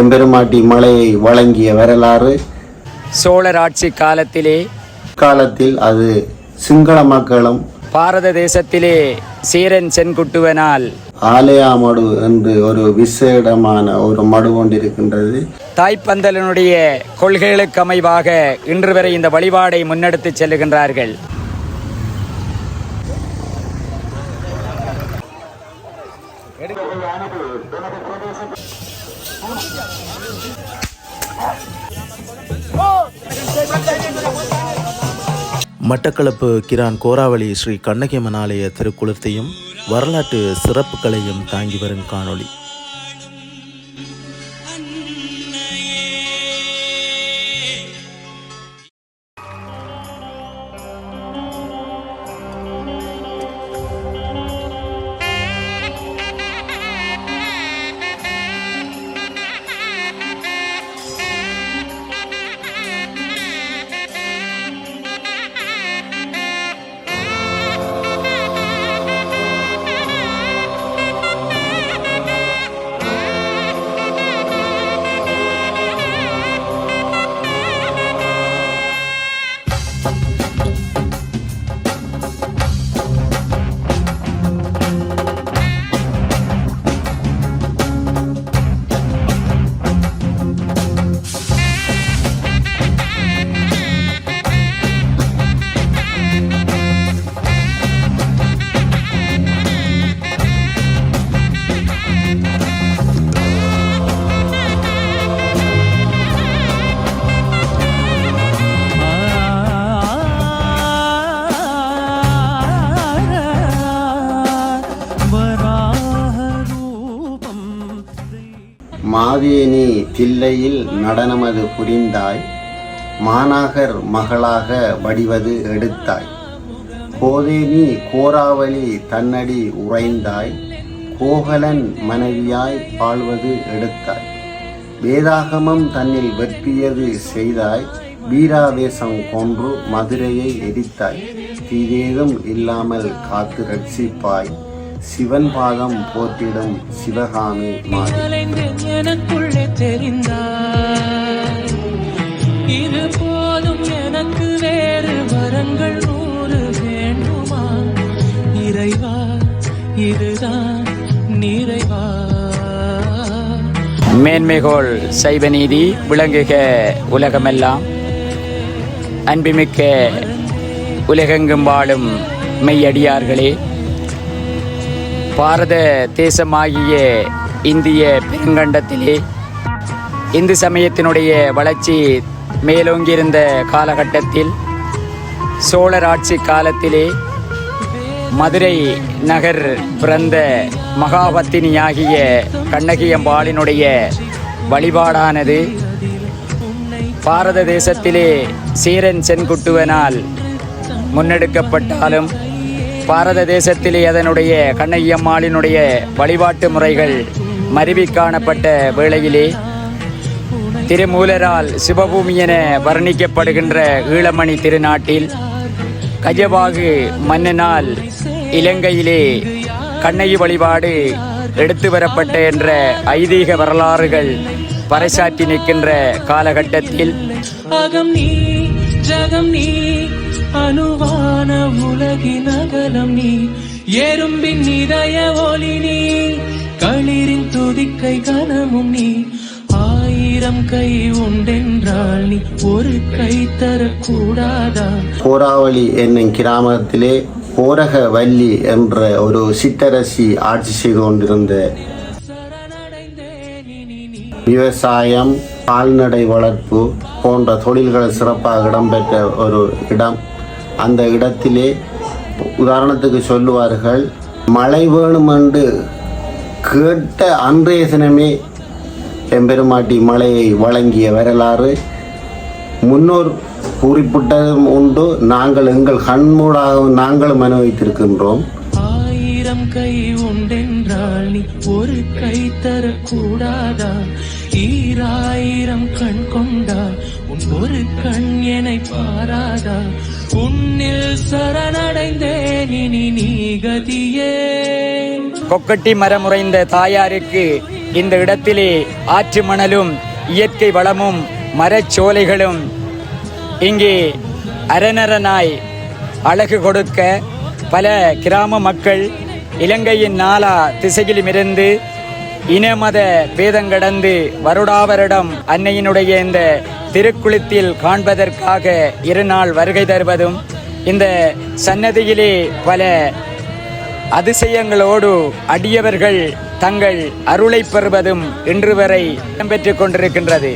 எம்பெருமாட்டி மலையை வழங்கிய வரலாறு. சோழர் ஆட்சி காலத்திலே காலத்தில் அது சிங்கள மக்களும் பாரத தேசத்திலே சீரன் சென்குட்டுவனால் ஆலயாமடு என்று ஒரு விசேடமான ஒரு மடு கொண்டிருக்கின்றது. தாய்ப்பந்தலனுடைய கொள்கைகளுக்கு அமைவாக இன்று வரை இந்த வழிபாடை முன்னெடுத்துச் செல்லுகின்றார்கள். மட்டக்களப்பு கிரான் கோராவளி ஸ்ரீ கண்ணகியம்மன் ஆலய திருக்குளத்தையும் வரலாற்று சிறப்புகளையும் தாங்கி வரும் காணொளி. மாவேனி தில்லையில் நடனமது புரிந்தாய் மாநாகர் மகளாக வடிவது எடுத்தாய். கோதேனி கோராவளி தன்னடி உறைந்தாய் கோகலன் மனைவியாய் வாழ்வது எடுத்தாய். வேதாகமம் தன்னில் வெற்றியது செய்தாய் வீராவேசம் கொன்று மதுரையை எரித்தாய். தீதேதும் இல்லாமல் காத்து ரட்சிப்பாய். சிவன் பாதம் போற்றிடும் சிவகாமி எனக்குள்ளே தெரிந்தாய். இது போதும் எனக்கு வேறு வரங்கள் நூறு வேண்டுமா? இறைவா இதுதான் நிறைவா? மேன்மைகோள் சைவ நீதி விளங்குக உலகமெல்லாம். அன்புமிக்க உலகெங்கும் வாழும் மெய்யடியார்களே பாரத தேசமாகிய இந்திய பெருங்கண்டத்திலே இந்து சமயத்தினுடைய வளர்ச்சி மேலோங்கியிருந்த காலகட்டத்தில் சோழர் ஆட்சி காலத்திலே மதுரை நகர் பிறந்த மகாபத்தினியாகிய கண்ணகியம்பாளினுடைய வழிபாடானது பாரத தேசத்திலே சீரன் சென்குட்டுவனால் முன்னெடுக்கப்பட்டாலும் பாரத தேசத்திலே அதனுடைய கண்ணகியம்மாளினுடைய வழிபாட்டு முறைகள் மருவி காணப்பட்ட வேளையிலே திருமூலரால் சிவபூமி என வர்ணிக்கப்படுகின்ற ஈழமணி திருநாட்டில் கஜபாகு மன்னனால் இலங்கையிலே கண்ணகி வழிபாடு எடுத்து வரப்பட்ட என்ற ஐதீக வரலாறுகள் பறைசாற்றி நிற்கின்ற காலகட்டத்தில் அகம் நீ ஜகம் நீ அணுவான உலகின் அகலம் நீ. எறும்பின் இதய ஒளி நீ. களிரின் துதிக்கை கனமும் நீ. ஆயிரம் கை உண்டென்றால் நீ ஒரு கை தரக்கூடாதா? கோராவளி என்னும் கிராமத்திலே கோரகவல்லி என்ற ஒரு சித்தரசி ஆட்சி செய்து கொண்டிருந்த விவசாயம் கால்நடை வளர்ப்பு போன்ற தொழில்கள் சிறப்பாக இடம்பெற்ற ஒரு இடம். அந்த இடத்திலே உதாரணத்துக்கு சொல்லுவார்கள் மழை வேணுமென்று கேட்ட அன்றைய தினமே எம்பெருமாட்டி மலையை வழங்கிய வரலாறு முன்னோர் குறிப்பிட்டதும் உண்டு. நாங்கள் எங்கள் கண்மூடாகவும் நாங்களும் அனுபவித்திருக்கின்றோம். ஆயிரம் கை உண்டென்றால் நீ ஒரு கை தரக்கூடாதா? ஈராயிரம் கண் கொண்டா உன் ஒரு கண் என்னை பாராதா? உன்னில் சரணடைந்தேன் இனி நீ கதியே. கொக்கட்டி மரமுறைந்த தாயாருக்கு இந்த இடத்திலே ஆற்று மணலும் இயற்கை வளமும் மரச்சோலைகளும் இங்கே அரணரனாய் அழகு கொடுக்க பல கிராம மக்கள் இலங்கையின் நாலா திசையிலுமிருந்து இனமத பேதங்கடந்து வருடாவரிடம் அன்னையினுடைய இந்த திருக்குளித்தில் காண்பதற்காக இருநாள் வருகை தருவதும் இந்த சன்னதியிலே பல அதிசயங்களோடு அடியவர்கள் தங்கள் அருளை பெறுவதும் இன்று வரை இடம்பெற்றுக் கொண்டிருக்கின்றது.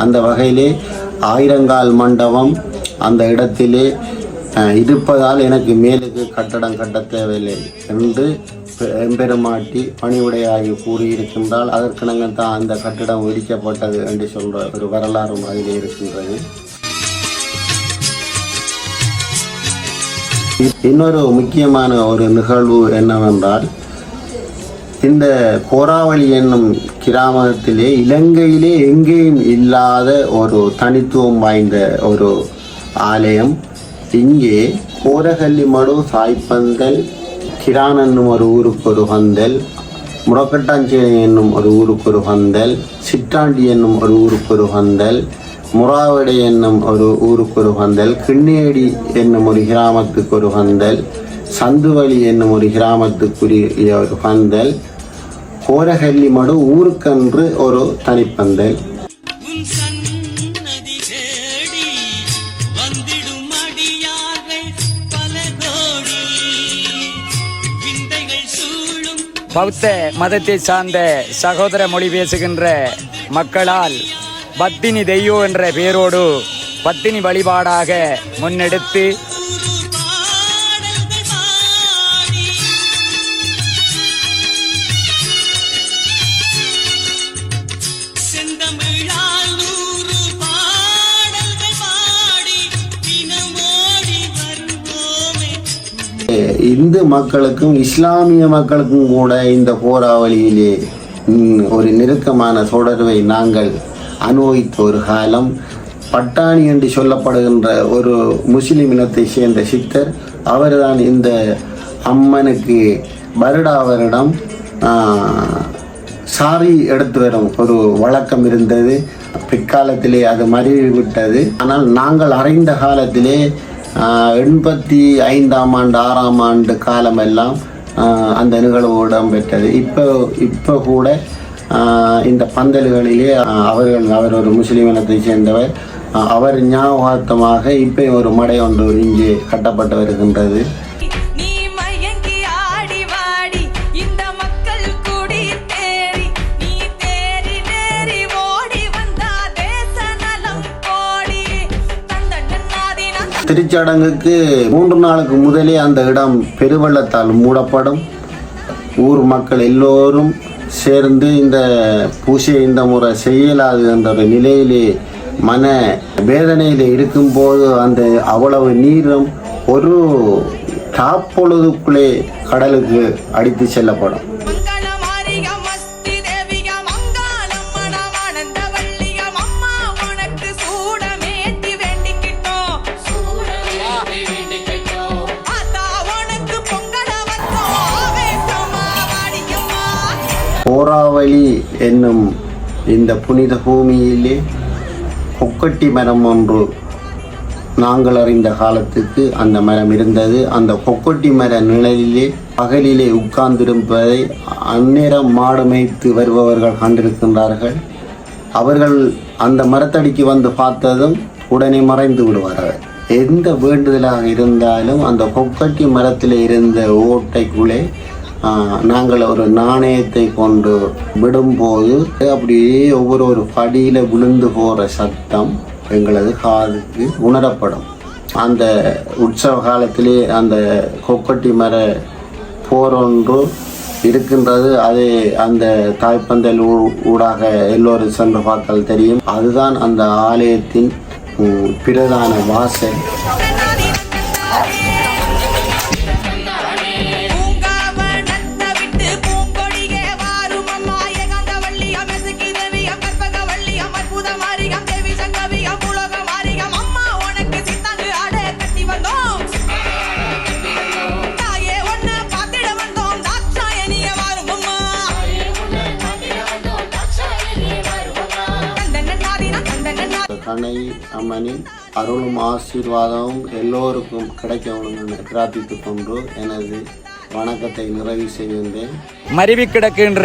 அந்த வகையிலே ஆயிரங்கால் மண்டபம் அந்த இடத்திலே இருப்பதால் எனக்கு மேலுக்கு கட்டடம் கட்ட தேவையில்லை என்று எம்பெருமாட்டி பணிவுடையாகி கூறியிருக்கின்றால் அதற்கிணங்க தான் அந்த கட்டிடம் இடிக்கப்பட்டது என்று சொல்கிற ஒரு வரலாறு அதிலே இருக்கின்றது. இன்னொரு முக்கியமான ஒரு நிகழ்வு என்னவென்றால் இந்த கோராவளி என்னும் கிராமத்திலே இலங்கையிலே எங்கேயும் இல்லாத ஒரு தனித்துவம் வாய்ந்த ஒரு ஆலயம். இங்கே கோரகல்லி மடு சாய்ப்பந்தல் கிரான் என்னும் ஒரு ஊருக்கு ஒரு வந்தல் முரக்கட்டாஞ்சேரி என்னும் ஒரு ஊருக்கு ஒரு வந்தல் சிட்டாண்டி என்னும் ஒரு ஊருக்கு ஒரு வந்தல் முறாவடை என்னும் ஒரு ஊருக்கு ஒரு வந்தல் கிண்ணியடி என்னும் ஒரு கிராமத்துக்கு ஒரு வந்தல் சந்துவழி என்னும் ஒரு கிராமத்துக்குரிய ஒரு பந்தல். கோரகல்லி மடு ஊருக்கன்று ஒரு தனிப்பந்தல். பௌத்த மதத்தை சார்ந்த சகோதர மொழி பேசுகின்ற மக்களால் பத்தினி தெய்யோ என்ற பெயரோடு பத்தினி வழிபாடாக முன்னெடுத்து இந்து மக்களுக்கும் இஸ்லாமிய மக்களுக்கும் கூட இந்த போராவளியிலே ஒரு நெருக்கமான தொடர்பை நாங்கள் அனுபவித்த ஒரு காலம். பட்டாணி என்று சொல்லப்படுகின்ற ஒரு முஸ்லிம் இனத்தை சேர்ந்த சித்தர் அவர்தான் இந்த அம்மனுக்கு வருடா வருடம் சாரி எடுத்து வரும் ஒரு வழக்கம் இருந்தது. பிற்காலத்திலே அது மருவி விட்டது ஆனால் நாங்கள் அறிந்த காலத்திலே எண்பத்தி ஐந்தாம் ஆண்டு ஆறாம் ஆண்டு காலமெல்லாம் அந்த நிகழ்வு இடம்பெற்றது. இப்போ இப்போ கூட இந்த பந்தல்களிலே அவர்கள் அவர் ஒரு முஸ்லீம் இனத்தை சேர்ந்தவர். அவர் ஞாபகார்த்தமாக இப்போ ஒரு மடை ஒன்று இங்கே கட்டப்பட்டு வருகின்றது. திருச்சடங்குக்கு மூன்று நாளுக்கு முதலே அந்த இடம் பெருவெள்ளத்தால் மூடப்படும். ஊர் மக்கள் எல்லோரும் சேர்ந்து இந்த பூசையை இந்த முறை செய்யலாது என்ற ஒரு நிலையிலே மன வேதனையில் இருக்கும்போது அந்த அவ்வளவு நீரும் ஒரு காப்பொழுதுக்குள்ளே கடலுக்கு அடித்து செல்லப்படும். போராவளி என்னும் இந்த புனித பூமியிலே கொக்கட்டி மரம் ஒன்று நாங்கள் அறிந்த காலத்துக்கு அந்த மரம் இருந்தது. அந்த கொக்கட்டி மர நிழலிலே பகலிலே உட்கார்ந்திருப்பதை அந்நேரம் மாடு மேய்த்து வருபவர்கள் கண்டிருக்கின்றார்கள். அவர்கள் அந்த மரத்தடிக்கு வந்து பார்த்ததும் உடனே மறைந்து விடுவார்கள். எந்த வேண்டுதலாக இருந்தாலும் அந்த கொக்கட்டி மரத்தில் இருந்த ஓட்டைக்குள்ளே நாங்கள் ஒரு நாணயத்தை கொண்டு விடும்போது அப்படியே ஒவ்வொரு ஒரு படியில் விழுந்து போகிற சத்தம் எங்களது காதுக்கு உணரப்படும். அந்த உற்சவ காலத்திலே அந்த கொக்கட்டி மர போரொன்று இருக்கின்றது. அது அந்த தாய்ப்பந்தல் ஊ- ஊடாக எல்லோரும் சென்று பார்த்தால் தெரியும். அதுதான் அந்த ஆலயத்தின் பிரதான வாசல். கனை அம்மனின் அருளும் ஆசீர்வாதமும் எல்லோருக்கும் கிடைக்கணும்னு பிரார்த்தித்துக் கொண்டு எனது வணக்கத்தை நிறைவு செய்கின்றேன். மருவி கிடக்கின்ற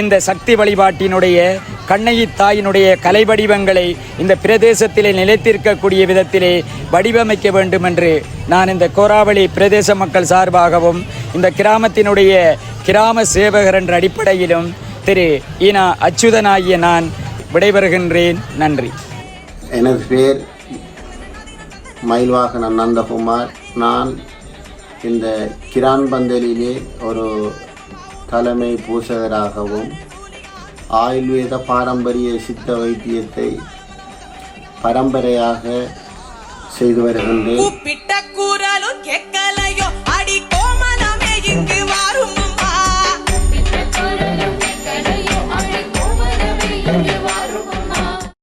இந்த சக்தி வழிபாட்டினுடைய கண்ணகி தாயினுடைய கலை வடிவங்களை இந்த பிரதேசத்திலே நிலைத்திருக்கக்கூடிய விதத்திலே வடிவமைக்க வேண்டும் என்று நான் இந்த கோராவளி பிரதேச மக்கள் சார்பாகவும் இந்த கிராமத்தினுடைய கிராம சேவகர் என்ற அடிப்படையிலும் திரு ஈனா அச்சுதனாகிய நான் விடைபெறுகின்றேன். நன்றி. எனது பேர் மயில்வாகனன் நந்தகுமார். நான் இந்த கிரான் பந்தலிலே ஒரு தலைமை பூசகராகவும் ஆயுர்வேத பாரம்பரிய சித்த வைத்தியத்தை பரம்பரையாக செய்து வருகின்றேன்.